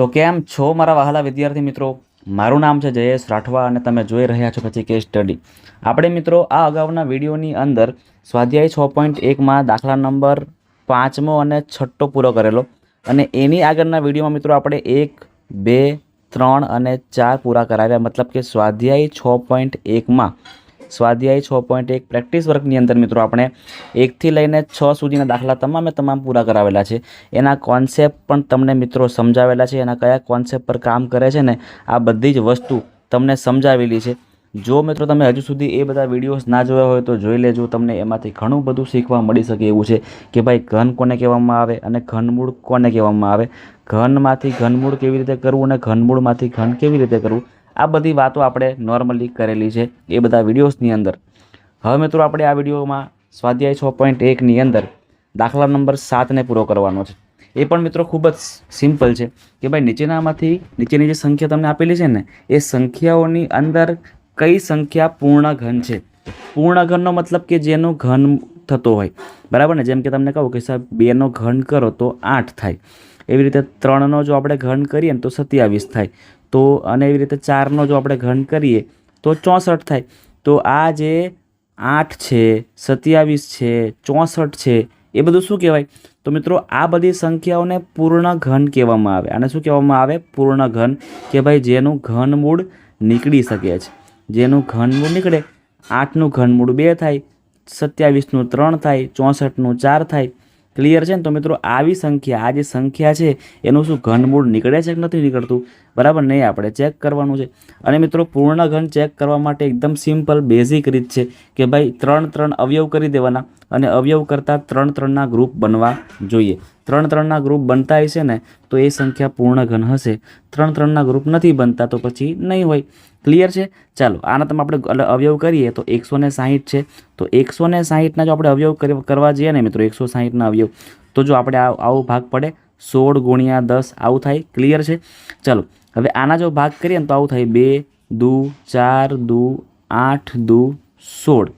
તો કેમ છો મારા વહાલા વિદ્યાર્થી મિત્રો? મારું નામ છે જયેશ રાઠવા અને તમે જોઈ રહ્યા છો પછી કેસ સ્ટડી આપણે મિત્રો આ અગાઉના વિડીયોની અંદર સ્વાધ્યાય છ પોઈન્ટ એકમાં દાખલા નંબર પાંચમો અને છઠ્ઠો પૂરો કરેલો. અને એની આગળના વિડીયોમાં મિત્રો આપણે એક, બે, ત્રણ અને ચાર પૂરા કરાવ્યા. મતલબ કે સ્વાધ્યાય છ પોઈન્ટ એકમાં સ્વાધ્યાય છ પોઈન્ટ એક પ્રેક્ટિસ વર્કની અંદર મિત્રો આપણે એકથી લઈને છ સુધીના દાખલા તમામે તમામ પૂરા કરાવેલા છે. એના કોન્સેપ્ટ પણ તમને મિત્રો સમજાવેલા છે. એના કયા કોન્સેપ્ટ પર કામ કરે છે ને આ બધી જ વસ્તુ તમને સમજાવેલી છે. જો મિત્રો તમે હજુ સુધી એ બધા વિડીયોઝ ના જોયા હોય તો જોઈ લેજો. તમને એમાંથી ઘણું બધું શીખવા મળી શકે એવું છે કે ભાઈ ઘન કોને કહેવામાં આવે અને ઘનમૂળ કોને કહેવામાં આવે? ઘનમાંથી ઘનમૂળ કેવી રીતે કરવું અને ઘનમૂળમાંથી ઘન કેવી રીતે કરવું? આ બધી વાતો આપણે નોર્મલી કરેલી છે એ બધા વિડીયોઝની અંદર. હવે મિત્રો આપણે આ વિડીયોમાં સ્વાધ્યાય છ પોઈન્ટ એકની અંદર દાખલા નંબર સાતને પૂરો કરવાનો છે. એ પણ મિત્રો ખૂબ જ સિમ્પલ છે કે ભાઈ નીચેનામાંથી નીચેની જે સંખ્યા તમને આપેલી છે ને, એ સંખ્યાઓની અંદર કઈ સંખ્યા પૂર્ણ ઘન છે? પૂર્ણ ઘનનો મતલબ કે જેનો ઘન થતો હોય. બરાબર ને? જેમ કે તમને કહું કે સાહેબ, બેનો ઘન કરો તો આઠ થાય. એવી રીતે ત્રણનો જો આપણે ઘન કરીએ ને તો સત્યાવીસ થાય. તો અને એવી રીતે ચારનો જો આપણે ઘન કરીએ તો ચોસઠ થાય. તો આ જે આઠ છે, સત્યાવીસ છે, ચોસઠ છે, એ બધું શું કહેવાય? તો મિત્રો, આ બધી સંખ્યાઓને પૂર્ણ ઘન કહેવામાં આવે. આને શું કહેવામાં આવે? પૂર્ણ ઘન. કે ભાઈ, જેનું ઘનમૂળ નીકળી શકે છે. જેનું ઘનમૂળ નીકળે, આઠનું ઘનમૂળ બે થાય, સત્યાવીસનું ત્રણ થાય, ચોસઠનું ચાર થાય ક્લિયર છે ને? તો મિત્રો, આવી સંખ્યા, આ જે સંખ્યા છે, એનું શું ઘનમૂળ નીકળે છે કે નથી નીકળતું? બરાબર? નહીં, આપણે ચેક કરવાનું છે. અને મિત્રો, પૂર્ણ ઘન ચેક કરવા માટે એકદમ સિમ્પલ બેઝિક રીત છે કે ભાઈ, ત્રણ ત્રણ અવયવ કરી દેવાના અને અવયવ કરતાં ત્રણ ત્રણના ગ્રુપ બનવા જોઈએ. ત્રણ ત્રણના ગ્રુપ બનતા હશે ને, તો એ સંખ્યા પૂર્ણ ઘન હશે. ત્રણ ત્રણના ગ્રુપ નથી બનતા, તો પછી નહીં હોય. ક્લિયર છે? ચાલો, આના તમે આપણે અવયવ કરીએ તો એકસો ને સાહીઠ છે. તો એકસો ને સાહીઠના જો આપણે અવયવ કરવા જઈએ ને મિત્રો, એકસો સાહીઠના અવયવ, તો જો આપણે આવો ભાગ પડે, સોળ ગુણ્યા દસ, આવું થાય ક્લિયર છે? ચાલો, હવે આના જો ભાગ કરીએ ને તો આવું થાય, બે, દુ, ચાર, દુ, આઠ, દુ, સોળ.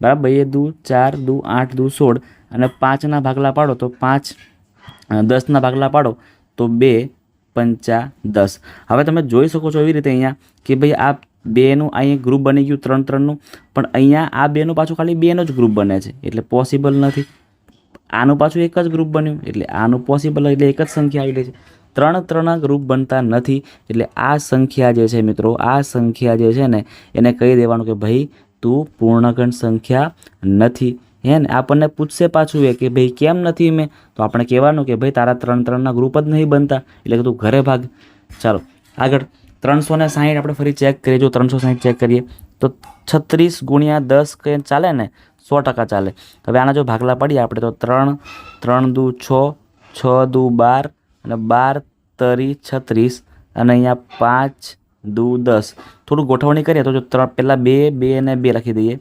બરાબર? બે, દુ, ચાર, દુ, આઠ, દુ, સોળ. અને પાંચના ભાગલા પાડો તો પાંચ દસના ભાગલા પાડો તો બે પંચા દસ. હવે તમે જોઈ શકો છો એવી રીતે અહીંયા કે ભાઈ આ બેનું અહીંયા ગ્રુપ બની ગયું ત્રણ ત્રણનું, પણ અહીંયા આ બેનું પાછું ખાલી બેનો જ ગ્રુપ બને છે. એટલે પોસિબલ નથી. આનું પાછું એક જ ગ્રુપ બન્યું, એટલે આનું પોસિબલ એટલે એક જ સંખ્યા આવી છે. ત્રણ ત્રણ ગ્રુપ બનતા નથી, એટલે આ સંખ્યા જે છે મિત્રો, આ સંખ્યા જે છે ને, એને કહી દેવાનું કે ભાઈ તું પૂર્ણગણ સંખ્યા નથી. હે ને? આપણને પૂછશે પાછું એ કે, ભાઈ, કેમ નથી મેં? તો આપણે કહેવાનું કે, ભાઈ, તારા ત્રણ ત્રણના ગ્રુપ જ નહીં બનતા. એટલે કે, તું ઘરે ભાગ. ચાલો, આગળ ત્રણસો ને સાહીઠ આપણે ફરી ચેક કરીએ. જો ત્રણસો સાહીઠ ચેક કરીએ, તો છત્રીસ ગુણ્યા દસ કે ચાલે ને? સો ટકા ચાલે. હવે આના જો ભાગલા પાડીએ આપણે, તો ત્રણ ત્રણ દુ છ છ દુ બાર અને બાર તરી છત્રીસ અને અહીંયા પાંચ દુ દસ. થોડું ગોઠવણી કરીએ તો જો ત્રણ પહેલાં બે બે અને બે લખી દઈએ.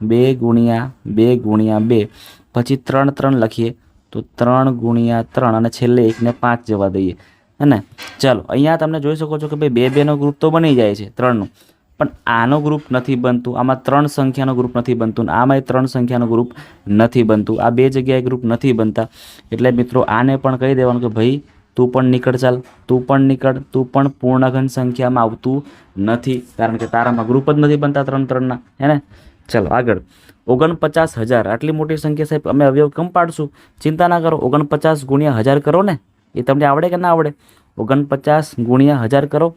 બે ગુણ્યા બે ગુણ્યા બે. પછી ત્રણ ત્રણ લખીએ. તો ત્રણ ગુણ્યા ત્રણ અને છેલ્લે એકને પાંચ જવા દઈએ. હે ચાલો, અહીંયા તમે જોઈ શકો છો કે ભાઈ બે બેનો ગ્રુપ તો બની જાય છે ત્રણનું. પણ આનો ગ્રુપ નથી બનતું. આમાં ત્રણ સંખ્યાનો ગ્રુપ નથી બનતું આમાંય ત્રણ સંખ્યાનો ગ્રુપ નથી બનતું. આ બે જગ્યાએ ગ્રુપ નથી બનતા. એટલે મિત્રો, આને પણ કહી દેવાનું કે ભાઈ, તું પણ નીકળ ચાલ. તું પણ નીકળ. તું પણ પૂર્ણઘન સંખ્યામાં આવતું નથી. કારણ કે તારામાં ગ્રુપ જ નથી બનતા ત્રણ ત્રણના. હે ને? ચલો આગળ. ઓગણપચાસ હજાર. આટલી મોટી સંખ્યા સાહેબ અમે અવયવ કમ પાડશું? ચિંતા ના કરો. ઓગણપચાસ ગુણ્યા હજાર કરો ને. એ તમને આવડે કે ના આવડે? ઓગણપચાસ ગુણ્યા હજાર કરો.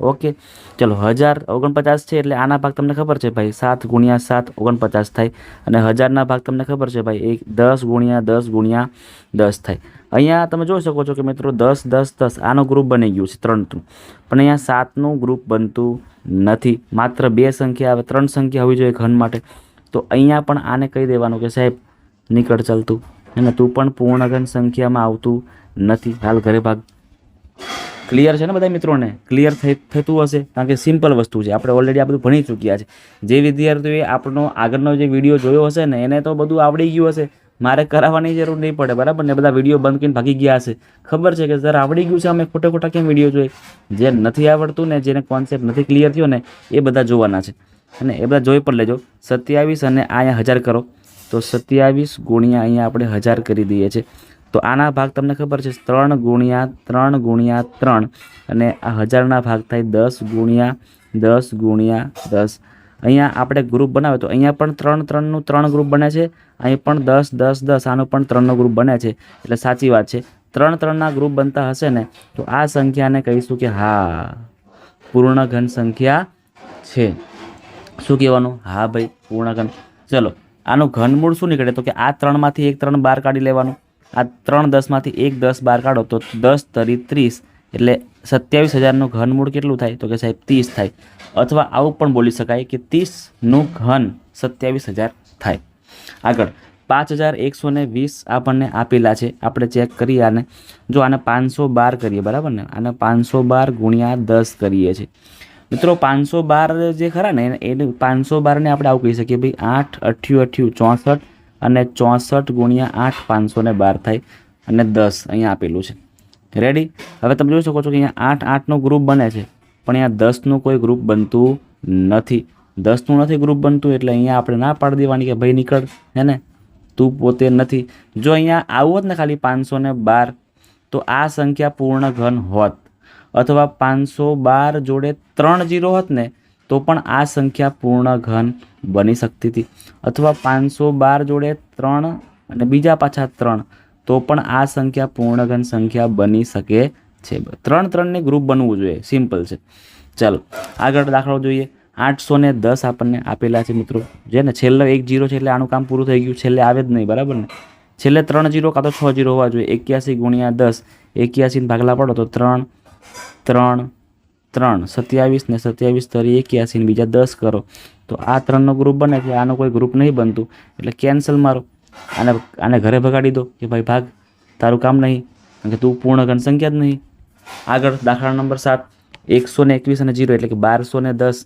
ઓકે, ચલો હજાર ઓગણપચાસ છે એટલે આના ભાગ તમને ખબર છે ભાઈ? સાત ગુણ્યા સાત ઓગણપચાસ થાય. અને હજારના ભાગ તમને ખબર છે ભાઈ? એક દસ ગુણ્યા દસ ગુણ્યા દસ થાય. અહીંયા તમે જોઈ શકો છો કે મિત્રો દસ દસ દસ આનો ગ્રુપ બની ગયું છે ત્રણનું. પણ અહીંયા સાતનું ગ્રુપ બનતું નથી. માત્ર બે સંખ્યા આવે, ત્રણ સંખ્યા હોવી જોઈએ ઘન માટે. તો અહીંયા પણ આને કહી દેવાનું કે સાહેબ, નીકળ ચાલતું અને તું પણ પૂર્ણઘન સંખ્યામાં આવતું નથી. હાલ ઘરે ભાગ ક્લિયર છે ને બધા મિત્રોને? ક્લિયર થતું હશે, કારણ કે સિમ્પલ વસ્તુ છે. આપણે ઓલરેડી આ બધું ભણી ચૂક્યા છે. જે વિદ્યાર્થીઓએ આપણો આગળનો જે વીડિયો જોયો હશે ને, એને તો બધું આવડી ગયું હશે. મારે કરાવવાની જરૂર નહીં પડે, બરાબર ને? બધા વીડિયો બંધ કરીને ભાગી ગયા હશે. ખબર છે કે સર આવડી ગયું છે, અમે ખોટા ખોટા કેમ વીડિયો જોઈએ જે નથી આવડતું ને, જેને કોન્સેપ્ટ નથી ક્લિયર થયો ને, એ બધા જોવાના છે. અને એ બધા જોઈ પણ લેજો. સત્યાવીસ અને અહીંયા હજાર કરો. તો સત્યાવીસ ગુણ્યા અહીંયા આપણે હજાર કરી દઈએ છીએ. તો આના ભાગ તમને ખબર છે, ત્રણ ગુણ્યા ત્રણ ગુણ્યા ત્રણ અને આ હજારના ભાગ થાય દસ ગુણ્યા દસ ગુણ્યા દસ. અહીંયા આપણે ગ્રુપ બનાવે તો અહીંયા પણ ત્રણ ત્રણનું ત્રણ ગ્રુપ બને છે, અહીં પણ દસ દસ દસ, આનું પણ ત્રણનો ગ્રુપ બને છે. એટલે સાચી વાત છે. ત્રણ ત્રણના ગ્રુપ બનતા હશે ને, તો આ સંખ્યાને કહીશું કે હા પૂર્ણ ઘન સંખ્યા છે. શું કહેવાનું? હા ભાઈ, પૂર્ણઘન. ચલો, આનું ઘનમૂળ શું નીકળે? તો કે આ ત્રણમાંથી એક ત્રણ બહાર કાઢી લેવાનું. આ ત્રણ દસમાંથી એક દસ બાર કાઢો તો દસ તરી ત્રીસ એટલે સત્યાવીસ હજારનું ઘનમૂળ કેટલું થાય? તો કે સાહેબ, ત્રીસ થાય. અથવા આવું પણ બોલી શકાય કે ત્રીસનું ઘન સત્યાવીસ હજાર થાય. આગળ, પાંચ હજાર એકસો વીસ આપણને આપેલા છે. આપણે ચેક કરીએ આને. જો આને પાંચસો બાર કરીએ, બરાબર ને? આને પાંચસો બાર ગુણ્યા દસ કરીએ છીએ. મિત્રો, પાંચસો બાર જે ખરા ને, એને પાંચસો બારને આપણે આવું કહી શકીએ. ભાઈ, આઠ અઠ્યું અઠ્યું ચોસઠ અને ચોસઠ ગુણ્યા આઠ પાંચસો ને બાર થાય અને દસ અહીંયા આપેલું છે. રેડી હવે તમે જોઈ શકો છો કે અહીંયા આઠ આઠનો ગ્રુપ બને છે, પણ અહીંયા દસનું કોઈ ગ્રુપ બનતું નથી. દસનું નથી ગ્રુપ બનતું એટલે અહીંયા આપણે ના પાડી દેવાની કે ભાઈ નીકળ, હે ને? તું પોતે નથી. જો અહીંયા આવું હોત ને ખાલી પાંચસો ને બાર, તો આ સંખ્યા પૂર્ણ ઘન હોત. અથવા પાંચસો બાર જોડે ત્રણ જીરો હોત ને તો પણ આ સંખ્યા પૂર્ણ ઘન બની શકતી હતી. અથવા પાંચસો બાર જોડે ત્રણ અને બીજા પાછા ત્રણ, તો પણ આ સંખ્યા પૂર્ણ ઘન સંખ્યા બની શકે છે. ત્રણ ત્રણને ગ્રુપ બનવું જોઈએ. સિમ્પલ છે. ચાલો, આગળ દાખલો જોઈએ. આઠસો ને દસ આપણને આપેલા છે મિત્રો. જે ને છેલ્લો એક જીરો છે એટલે આનું કામ પૂરું થઈ ગયું. છેલ્લે આવે જ નહીં, બરાબર ને? છેલ્લે ત્રણ જીરો કાં તો છ જીરો હોવા જોઈએ. એક્યાસી ગુણ્યા દસ એક્યાસીને ભાગલા પડો તો ત્રણ ત્રણ ત્રણ, સત્યાવીસ ને સત્યાવીસ તરી એક્યાસી ને બીજા દસ કરો. તો આ ત્રણનો ગ્રુપ બને છે, આનો કોઈ ગ્રુપ નહીં બનતું. એટલે કેન્સલ મારો. આને આને ઘરે ભગાડી દો કે ભાઈ ભાગ, તારું કામ નહીં. કારણ કે તું પૂર્ણ ઘન સંખ્યા જ નહીં. આગળ દાખલા નંબર સાત, એકસો ને એકવીસ અને જીરો એટલે કે બારસો ને દસ.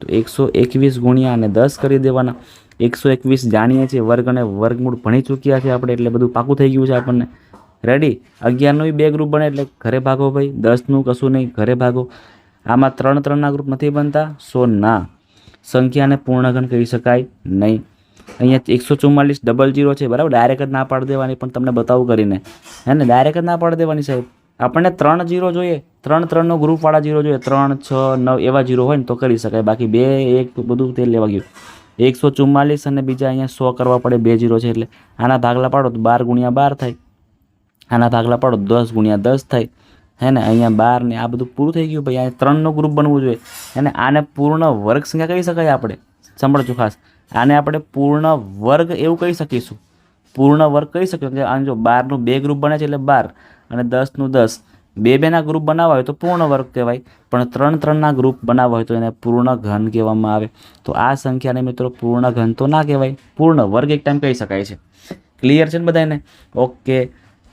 તો એકસો એકવીસ ગુણ્યા અને દસ કરી દેવાના. એકસો એકવીસ જાણીએ છીએ, વર્ગ અને વર્ગમૂળ ભણી ચૂક્યા છે આપણે, એટલે બધું પાકું થઈ ગયું છે આપણને. રેડી અગિયારનું બે ગ્રુપ બને, એટલે ઘરે ભાગો ભાઈ. દસનું કશું નહીં, ઘરે ભાગો. આમાં ત્રણ ત્રણના ગ્રુપ નથી બનતા, સો ના. સંખ્યાને પૂર્ણઘન કહી શકાય નહીં. અહીંયા એકસો ચુમ્માલીસ ડબલ જીરો છે, બરાબર? ડાયરેક્ટ જ ના પાડી દેવાની, પણ તમને બતાવું કરીને. હે ને? ડાયરેક્ટ જ ના પાડી દેવાની સાહેબ. આપણને ત્રણ જીરો જોઈએ. ત્રણ ત્રણનો ગ્રુપવાળા જીરો જોઈએ. ત્રણ, છ, નવ એવા જીરો હોય ને તો કરી શકાય. બાકી બે, એક બધું તે લેવા ગયું. એકસો ચુમ્માલીસ અને બીજા અહીંયા સો કરવા પડે બે જીરો છે એટલે આના ભાગલા પાડો તો બાર ગુણ્યા બાર થાય. આના ભાગલા પાડો દસ ગુણ્યા દસ થાય. હે ને, અહીંયા બાર ને આ બધું પૂરું થઈ ગયું. ભાઈ અહીંયા ત્રણનો ગ્રુપ બનવું જોઈએ. અને આને પૂર્ણ વર્ગ સંખ્યા કહી શકાય આપણે? સાંભળજો ખાસ. આને આપણે પૂર્ણ વર્ગ એવું કહી શકીશું. પૂર્ણ વર્ગ કહી શકીએ. કે આને જો બારનું બે ગ્રુપ બને છે એટલે બાર અને દસનું દસ. બે બેના ગ્રુપ બનાવવા હોય તો પૂર્ણ વર્ગ કહેવાય. પણ ત્રણ ત્રણના ગ્રુપ બનાવવા હોય તો એને પૂર્ણ ઘન કહેવામાં આવે. તો આ સંખ્યાને મિત્રો પૂર્ણ ઘન તો ના કહેવાય. પૂર્ણ વર્ગ એક ટાઈમ કહી શકાય છે. ક્લિયર છે ને બધાને ઓકે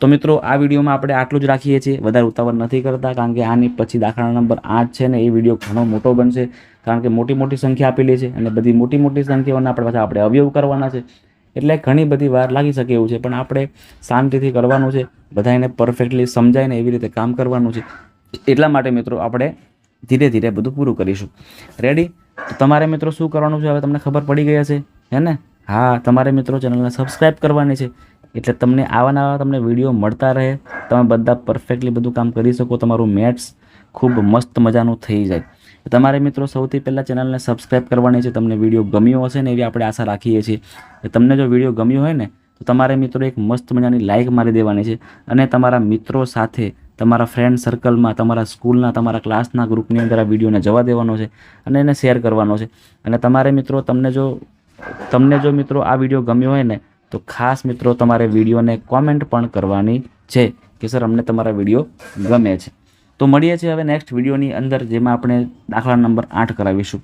તો મિત્રો, આ વિડીયોમાં આપણે આટલું જ રાખીએ છીએ. વધારે ઉતાવળ નથી કરતા, કારણ કે આની પછી દાખલા નંબર આઠ છે ને, એ વીડિયો ઘણો મોટો બનશે, કારણ કે મોટી મોટી સંખ્યા આપેલી છે અને બધી મોટી મોટી સંખ્યાઓના આપણે પાછા આપણે અવયવ કરવાના છે. એટલે ઘણી બધી વાર લાગી શકે એવું છે, પણ આપણે શાંતિથી કરવાનું છે, બધાને પરફેક્ટલી સમજાય ને એવી રીતે કામ કરવાનું છે. એટલા માટે મિત્રો, આપણે ધીરે ધીરે બધું પૂરું કરીશું. રેડી તમારે મિત્રો શું કરવાનું છે? હવે તમને ખબર પડી ગઈ હશે, હે ને? હા, તમારે મિત્રો ચેનલને સબસ્ક્રાઈબ કરવાની છે. એટલે તમને આવા નવા તમને વીડિયો મળતા રહે. તમે બધા પરફેક્ટલી બધું કામ કરી શકો. તમારું મેથ્સ ખૂબ મસ્ત મજાનું થઈ જાય. તમારે મિત્રો સૌથી પહેલાં ચેનલને સબસ્ક્રાઈબ કરવાની છે. તમને વીડિયો ગમ્યો હશે ને એવી આપણે આશા રાખીએ છીએ. તમને જો વીડિયો ગમ્યો હોય ને, તો તમારે મિત્રો એક મસ્ત મજાની લાઇક મારી દેવાની છે. અને તમારા મિત્રો સાથે, તમારા ફ્રેન્ડ સર્કલમાં તમારા સ્કૂલના તમારા ક્લાસના ગ્રુપની અંદર આ વિડીયોને જવા દેવાનો છે અને એને શેર કરવાનો છે. અને તમારે મિત્રો, તમને જો તમને જો મિત્રો આ વીડિયો ગમ્યો હોય ને તો ખાસ મિત્રો, તમારે વિડીયોને કોમેન્ટ પણ કરવાની છે કે, સર, અમને તમારા વીડિયો ગમે છે. તો મળીએ છીએ હવે નેક્સ્ટ વિડીયોની અંદર, જેમાં આપણે દાખલા નંબર આઠ કરાવીશું.